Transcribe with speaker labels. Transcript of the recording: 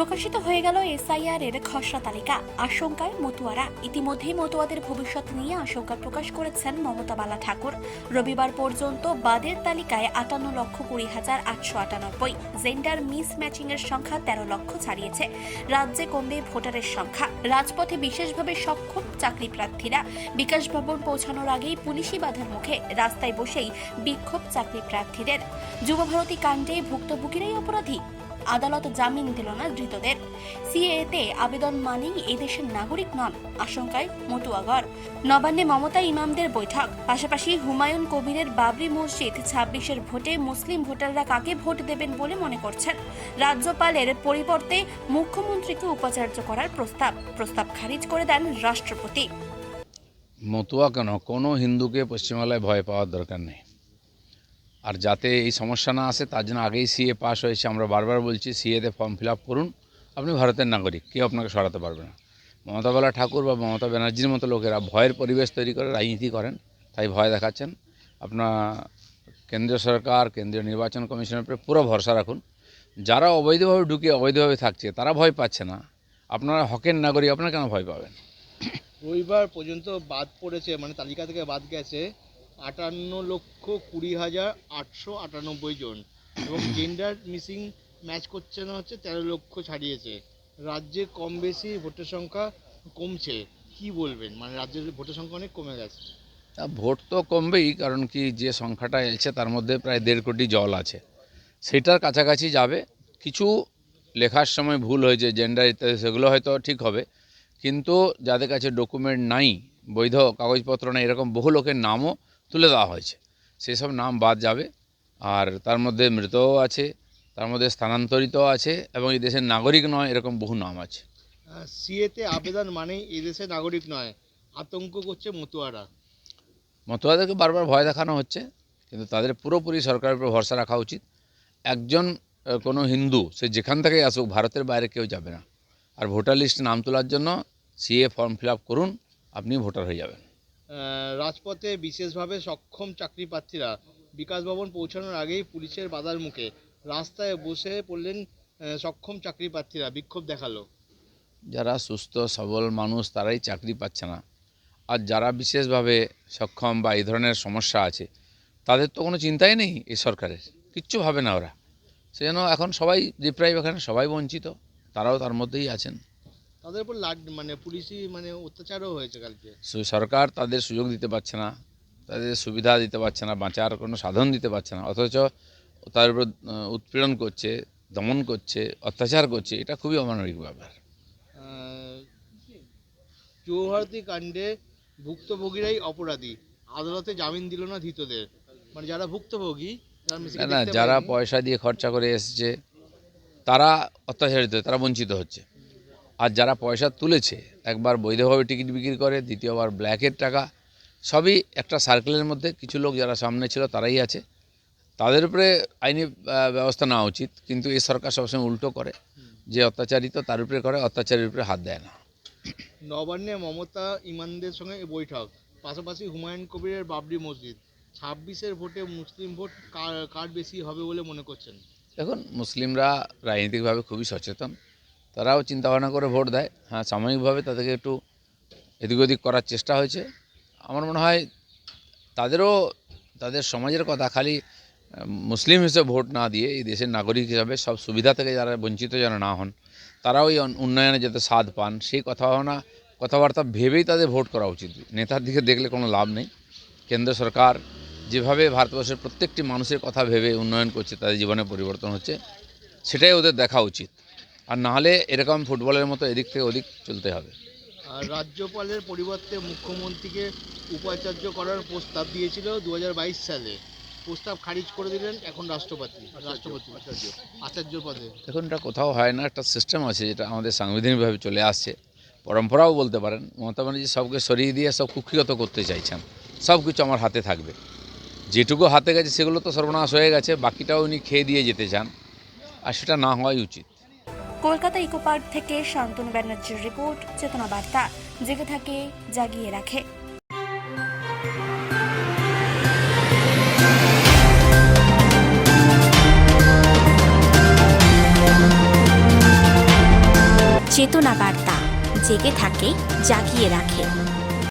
Speaker 1: প্রকাশিত হয়ে গেল এসআইআর এর খসড়া তালিকা। আশঙ্কায় মতুয়ারা ইতিমধ্যেই মতুয়াদের ভবিষ্যৎ নিয়ে আশঙ্কা প্রকাশ করেছেন মমতা বালা ঠাকুর রবিবার পর্যন্ত বাদের তালিকায় আটান্ন লক্ষ কুড়ি হাজার আটশো আটানব্বই। জেন্ডার মিস ম্যাচিং এর সংখ্যা তেরো লক্ষ ছাড়িয়েছে। রাজ্যে কমবে ভোটারের সংখ্যা। রাজপথে বিশেষভাবে সক্ষম চাকরি প্রার্থীরা বিকাশ ভবন পৌঁছানোর আগেই পুলিশি বাধার মুখে রাস্তায় বসেই বিক্ষোভ চাকরি প্রার্থীদের যুবভারতী কাণ্ডে ভুক্তভোগীরাই অপরাধী। আদালত জামিন দিল না ধৃতদের। সিএতে আবেদন মানেই এদেশের নাগরিক নন, আশঙ্কায় মতুয়াগড় নবান্নে মমতা ইমামদের বৈঠক, পাশাপাশি হুমায়ুন কবিরের বাবরি মসজিদ ছাব্বিশের ভোটে মুসলিম ভোটাররা কাকে ভোট দেবেন বলে মনে করছেন? রাজ্যপালের পরিবর্তে মুখ্যমন্ত্রীকে উপাচার্য করার প্রস্তাব প্রস্তাব খারিজ করে দেন রাষ্ট্রপতি।
Speaker 2: মতুয়া কেন? কোনো হিন্দুকে পশ্চিমবাংলায় ভয় পাওয়ার দরকার নেই। আর যাতে এই সমস্যা না আসে, তার জন্য আগেই সিএ পাস হয়েছে। আমরা বারবার বলছি সিএতে ফর্ম ফিল করুন। আপনি ভারতের নাগরিক, কেউ আপনাকে সরাতে পারবে না। মমতা বালা ঠাকুর বা মমতা ব্যানার্জির মতো লোকেরা ভয়ের পরিবেশ তৈরি করে রাজনীতি করেন, তাই ভয় দেখাচ্ছেন। আপনার কেন্দ্রীয় সরকার, কেন্দ্রীয় নির্বাচন কমিশনের উপরে পুরো ভরসা রাখুন। যারা অবৈধভাবে ঢুকে অবৈধভাবে থাকছে, তারা ভয় পাচ্ছে না। আপনারা হকের নাগরিক, আপনারা কেন ভয় পাবেন?
Speaker 3: রবিবার পর্যন্ত বাদ পড়েছে মানে তালিকা থেকে বাদ গেছে। আটান্ন লক্ষ কুড়ি হাজার আটশো আটানব্বই জন। এবং জেন্ডার মিসিং ম্যাচ করছে না হচ্ছে, তেরো লক্ষ ছাড়িয়েছে। রাজ্যে কম বেশি ভোটের সংখ্যা কমছে। কি বলবেন? মানে রাজ্যের ভোটের সংখ্যা অনেক কমে গেছে।
Speaker 2: তা ভোট তো কমবেই, কারণ কি যে সংখ্যাটা এসেছে তার মধ্যে প্রায় দেড় কোটি জল আছে। সেটার কাছাকাছি যাবে। কিছু লেখার সময় ভুল হয়েছে জেন্ডার ইত্যাদি, সেগুলো হয়তো ঠিক হবে। কিন্তু যাদের কাছে ডকুমেন্ট নাই, বৈধ কাগজপত্র নেই, এরকম বহু লোকের নামও তুলে দেওয়া হয়েছে। সেসব নাম বাদ যাবে। আর তার মধ্যে মৃতও আছে তার মধ্যে স্থানান্তরিত আছে এবং এই দেশের নাগরিক নয় এরকম বহু নাম আছে।
Speaker 3: সিএতে আবেদন মানেই এদেশের নাগরিক নয় আতঙ্ক করছে মতুয়ারা।
Speaker 2: মতুয়াদেরকে বারবার ভয় দেখানো হচ্ছে কিন্তু তাদের পুরোপুরি সরকারের উপর ভরসা রাখা উচিত। একজন কোনো হিন্দু সে যেখান থেকে আসুক ভারতের বাইরে কেউ যাবে না। আর ভোটার লিস্টে নাম তোলার জন্য সিএ ফর্ম ফিল আপ করুন আপনি ভোটার হয়ে যাবেন।
Speaker 3: রাজপথে বিশেষভাবে সক্ষম চাকরি প্রার্থীরা বিকাশ ভবন পৌঁছানোর আগেই পুলিশের বাধার মুখে রাস্তায় বসে পড়লেন সক্ষম চাকরি প্রার্থীরা। বিক্ষোভ দেখাল।
Speaker 2: যারা সুস্থ, সবল মানুষ, তারাই চাকরি পাচ্ছে না। আর যারা বিশেষভাবে সক্ষম বা এই ধরনের সমস্যা আছে, তাদের তো কোনো চিন্তাই নেই এই সরকারের। কিচ্ছু ভাবে না ওরা। সেজন্য এখন সবাই ডিপ্রাইভ এখানে সবাই বঞ্চিত। তারাও তার মধ্যেই আছেন।
Speaker 3: তাদের উপর লাড মানে পুলিশি মানে অত্যাচারও হয়েছে কালকে।
Speaker 2: সরকার তাদের সুযোগ দিতে পারছে না তাদের সুবিধা দিতে পারছে না বাঁচার কোনো সাধন দিতে পারছে না অথচ তার উপর উৎপীড়ন করছে দমন করছে অত্যাচার করছে এটা খুবই অমানবিক ব্যাপার।
Speaker 3: যুবভারতী কাণ্ডে ভুক্তভোগীরাই অপরাধী। আদালতে জামিন দিল না ধৃতদের। মানে যারা ভুক্তভোগী
Speaker 2: না যারা পয়সা দিয়ে খরচা করে এসেছে তারা অত্যাচারিত তারা বঞ্চিত হচ্ছে। আর যারা পয়সা তুলেছে একবার বৈধভাবে টিকিট বিক্রি করে দ্বিতীয়বার ব্ল্যাকের টাকা সবই একটা সার্কেলের মধ্যে। কিছু লোক যারা সামনে ছিল তারাই আছে। তাদের উপরে আইনি ব্যবস্থা নেওয়া উচিত। কিন্তু এই সরকার সবসময় উল্টো করে। যে অত্যাচারিত তার উপরে করে অত্যাচারের উপরে হাত দেয় না।
Speaker 3: নবান্নে মমতা ইমানদের সঙ্গে বৈঠক। পাশাপাশি হুমায়ুন কবিরের বাবরি মসজিদ। ছাব্বিশের ভোটে মুসলিম ভোট কার কার বেশি হবে বলে মনে করছেন?
Speaker 2: দেখুন মুসলিমরা রাজনৈতিকভাবে খুবই সচেতন। তারাও চিন্তাভাবনা করে ভোট দেয়। হ্যাঁ সাময়িকভাবে তাদেরকে একটু এদিক ওদিক করার চেষ্টা হয়েছে। আমার মনে হয় তাদেরও, তাদের সমাজের কথা খালি মুসলিম হিসেবে ভোট না দিয়ে এই দেশের নাগরিক হিসাবে সব সুবিধা থেকে যারা বঞ্চিত যেন না হন, তারাও এই উন্নয়নে যাতে স্বাদ পান, সেই কথা ভাবনা কথাবার্তা ভেবেই তাদের ভোট করা উচিত। নেতার দিকে দেখলে কোনো লাভ নেই। কেন্দ্র সরকার যেভাবে ভারতবর্ষের প্রত্যেকটি মানুষের কথা ভেবে উন্নয়ন করছে, তাদের জীবনে পরিবর্তন হচ্ছে, সেটাই ওদের দেখা উচিত। আর নাহলে এরকম ফুটবলের মতো এদিক থেকে ওদিক চলতে হবে।
Speaker 3: আর রাজ্যপালের পরিবর্তে মুখ্যমন্ত্রীকে উপাচার্য করার প্রস্তাব দিয়েছিল দু হাজার বাইশ সালে। প্রস্তাব খারিজ করে দিলেন এখন রাষ্ট্রপতি রাষ্ট্রপতি আচার্য পদে।
Speaker 2: দেখুন এটা কোথাও হয় না একটা সিস্টেম আছে যেটা আমাদের সাংবিধানিকভাবে চলে আসছে। পরম্পরাও বলতে পারেন মমতা ব্যানার্জি সবকে সরিয়ে দিয়ে সব কুক্ষিগত করতে চাইছেন। সব কিছু আমার হাতে থাকবে। যেটুকু হাতে গেছে সেগুলো তো সর্বনাশ হয়ে গেছে বাকিটাও উনি খেয়ে দিয়ে যেতে চান। আর সেটা না হওয়াই উচিত।
Speaker 1: কলকাতা ইকো পার্ক থেকে শান্তনু ব্যানার্জির রিপোর্ট, চেতনা বার্তা। জেগে থাকে, জাগিয়ে রাখে। চেতনা বার্তা। জেগে থাকে, জাগিয়ে রাখে।